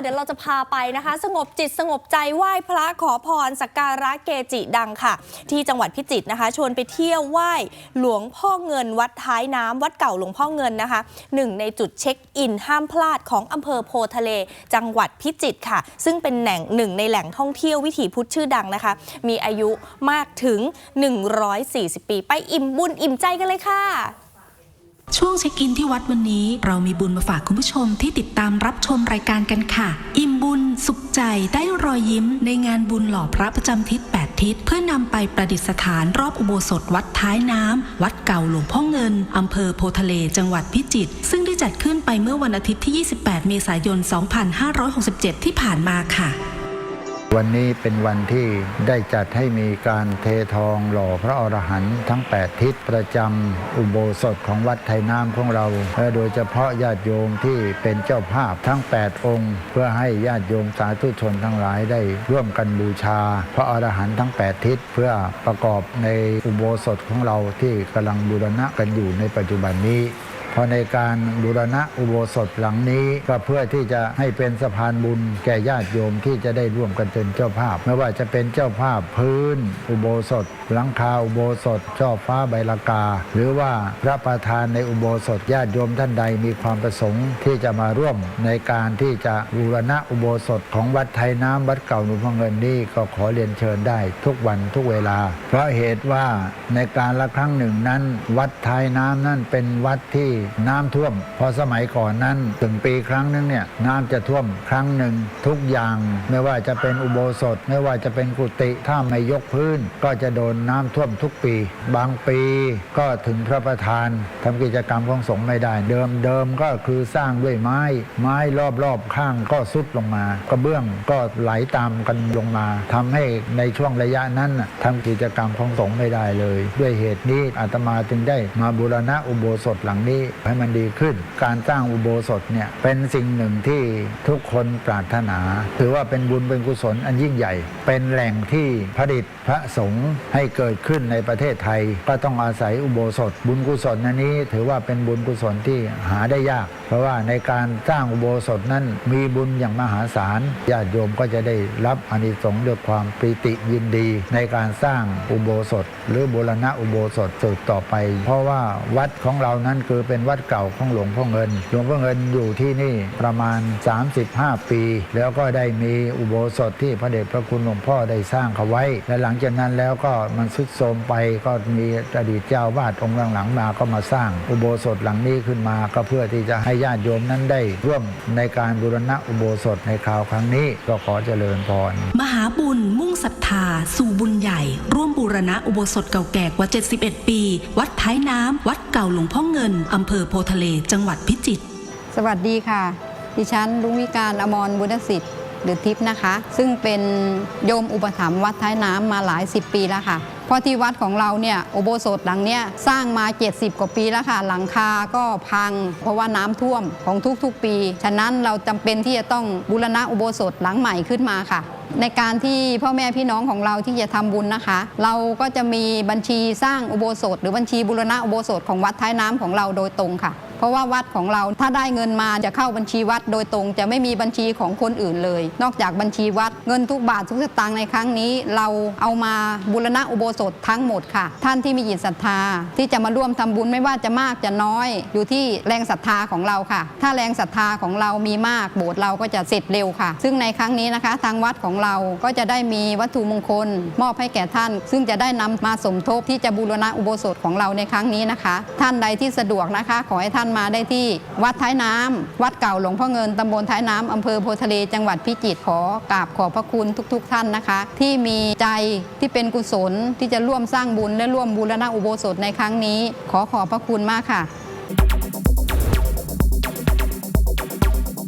เดี๋ยวเราจะพาไปนะคะ สงบจิตสงบใจไหว้พระขอพรสักการะเกจิดังค่ะ ที่จังหวัดพิจิตรนะคะ ชวนไปเที่ยวไหว้หลวงพ่อเงินวัดท้ายน้ำวัดเก่าหลวงพ่อเงินนะคะหนึ่งในจุดเช็คอินห้ามพลาดของอำเภอโพทะเล จังหวัดพิจิตรค่ะ ซึ่งเป็นแหล่งหนึ่งในแหล่งท่องเที่ยววิถีพุทธชื่อดังนะคะ มีอายุมากถึง 140 ปี ไปอิ่มบุญอิ่มใจกันเลยค่ะ ช่วงเช็คอินที่วัดวันนี้ เรามีบุญมาฝากคุณผู้ชมที่ติดตามรับชมรายการกันค่ะ อิ่มบุญสุขใจได้รอยยิ้ม ในงานบุญหล่อพระประจำทิศ 8 ทิศ เพื่อนำไปประดิษฐานรอบอุโบสถวัดท้ายน้ำ วัดเก่าหลวงพ่อเงินอำเภอโพทะเลจังหวัดพิจิตรซึ่งได้จัดขึ้นไปเมื่อวันอาทิตย์ที่ 28 เมษายน 2567 ที่ผ่านมาค่ะ วันนี้เป็นวันที่ได้จัดให้มีการเททองหล่อพระอรหันต์ทั้ง 8 ทิศประจำอุโบสถของวัดไทยน้ำของเราและโดยเฉพาะญาติโยมที่เป็นเจ้าภาพทั้ง 8 องค์ เพื่อให้ญาติโยมสาธุชนทั้งหลายได้ร่วมกันบูชา พระอรหันต์ทั้ง 8 ทิศเพื่อประกอบในอุโบสถของเราที่กำลังบูรณะกันอยู่ในปัจจุบันนี้ พอในการบูรณะอุโบสถหลังนี้ ก็เพื่อที่จะให้เป็นสะพานบุญแก่ญาติโยมที่จะได้ร่วมกันเป็นเจ้าภาพ ไม่ว่าจะเป็นเจ้าภาพพื้น อุโบสถ หลังคาอุโบสถช่อฟ้าใบลากา หรือว่าพระประธานในอุโบสถญาติโยมท่านใดมีความประสงค์ที่จะมาร่วมในการที่จะบูรณะอุโบสถของวัดไทยน้ำวัดเก่าหลวงพ่อเงินนี่ก็ขอเรียนเชิญได้ทุกวันทุกเวลา เพราะเหตุว่าในการละครั้งหนึ่งนั้น วัดไทยน้ำนั่นเป็นวัดที่น้ำท่วม พอสมัยก่อนนั้นถึงปีครั้งนึงเนี่ยน้ำจะท่วมครั้งหนึ่งทุกอย่าง ไม่ว่าจะเป็นอุโบสถ ไม่ว่าจะเป็นกุฏิถ้าไม่ยกพื้น ก็จะโดนน้ำท่วมทุกปี บางปีก็ถึงพระประธานทำกิจกรรมของสงฆ์ไม่ได้ เดิมเดิมก็คือสร้างด้วยไม้ ไม้รอบๆข้างก็สุดลงมากระเบื้องก็ไหลตามกันลงมาทำให้ในช่วงระยะนั้นน่ะทำกิจกรรมของสงฆ์ไม่ได้เลย ด้วยเหตุนี้อาตมาจึงได้มาบูรณะอุโบสถหลังนี้ให้มันดีขึ้น การสร้างอุโบสถเนี่ยเป็นสิ่งหนึ่งที่ทุกคนปรารถนา ถือว่าเป็นบุญเป็นกุศลอันยิ่งใหญ่ เป็นแหล่งที่ผลิตพระสงฆ์ให้เกิดขึ้นในประเทศไทย ก็ต้องอาศัยอุโบสถ บุญกุศลอันนี้ ถือว่าเป็นบุญกุศลที่หาได้ยาก เพราะว่าในการสร้างอุโบสถนั้นมีบุญอย่างมหาศาลญาติโยมก็จะได้รับอานิสงส์ด้วยความปรีติยินดี ในการสร้างอุโบสถ หรือบูรณะอุโบสถสืบต่อไป เพราะว่าวัดของเรานั้นคือเป็นวัดเก่าของหลวงพ่อเงิน หลวงพ่อเงินอยู่ที่นี่ประมาณ 35 ปี แล้วก็ได้มีอุโบสถที่พระเดชพระคุณหลวงพ่อได้สร้างเขาไว้ และหลังจากนั้นแล้วก็มันสุดโทรมไปก็มีอดีตเจ้าวาดองค์หลังๆมาก็มาสร้างอุโบสถหลังนี้ขึ้นมา ก็เพื่อที่จะให้ญาติโยมนั้นได้ร่วมในการบูรณะอุโบสถในคราวครั้งนี้ก็ขอเจริญพรมหาบุญมุ่งศรัทธา สู่บุญใหญ่ ร่วมบูรณะอุโบสถเก่าแก่กว่า 71 ปี วัดท้ายน้ำวัดเก่าหลวงพ่อเงินอำเภอโพทะเล จังหวัดพิจิตร สวัสดีค่ะ ดิฉันลุงวิการอมรบุญสิทธิ์ หรือทิพย์นะคะ ซึ่งเป็นโยมอุปถัมภ์วัดท้ายน้ำมาหลายสิบปีแล้วค่ะเพราะที่วัดของเราเนี่ยอุโบสถหลังเนี้ยสร้างมา 70 กว่าปีแล้วค่ะ หลังคาก็พัง เพราะว่าน้ำท่วมของทุกๆปี ฉะนั้นเราจำเป็นที่จะต้องบูรณะอุโบสถหลังใหม่ขึ้นมาค่ะ ในการที่พ่อแม่พี่น้องของเราที่จะทำบุญนะคะ เราก็จะมีบัญชีสร้างอุโบสถ หรือบัญชีบูรณะอุโบสถของวัดท้ายน้ำของเราโดยตรงค่ะ เพราะว่าวัดของเราถ้าได้เงินมาจะเข้าบัญชีวัด โดยตรงจะไม่มีบัญชีของคนอื่นเลย นอกจากบัญชีวัดเงินทุกบาททุกสตางค์ในครั้งนี้ เราเอามาบูรณะอุโบสถทั้งหมดค่ะ ท่านที่มีจิตศรัทธา ที่จะมาร่วมทำบุญไม่ว่าจะมากจะน้อย อยู่ที่แรงศรัทธาของเราค่ะ ถ้าแรงศรัทธาของเรามีมากโบสถ์เราก็จะเสร็จเร็วค่ะ ซึ่งในครั้งนี้นะคะ ทางวัดของเราก็จะได้มีวัตถุมงคล มอบให้แก่ท่าน ซึ่งจะได้นำมาสมทบที่จะบูรณะอุโบสถของเราในครั้งนี้นะคะ ท่านใดที่สะดวกนะคะ ขอให้ท่านมาได้ที่วัดท้ายน้ำวัดเก่าหลวงพ่อเงินตำบลท้ายน้ำอำเภอโพทะเลจังหวัดพิจิตรขอกราบขอบพระคุณทุก ๆ ท่านนะคะ ที่มีใจที่เป็นกุศลที่จะร่วมสร้างบุญและร่วมบูรณะอุโบสถในครั้งนี้ ขอขอบพระคุณมากค่ะ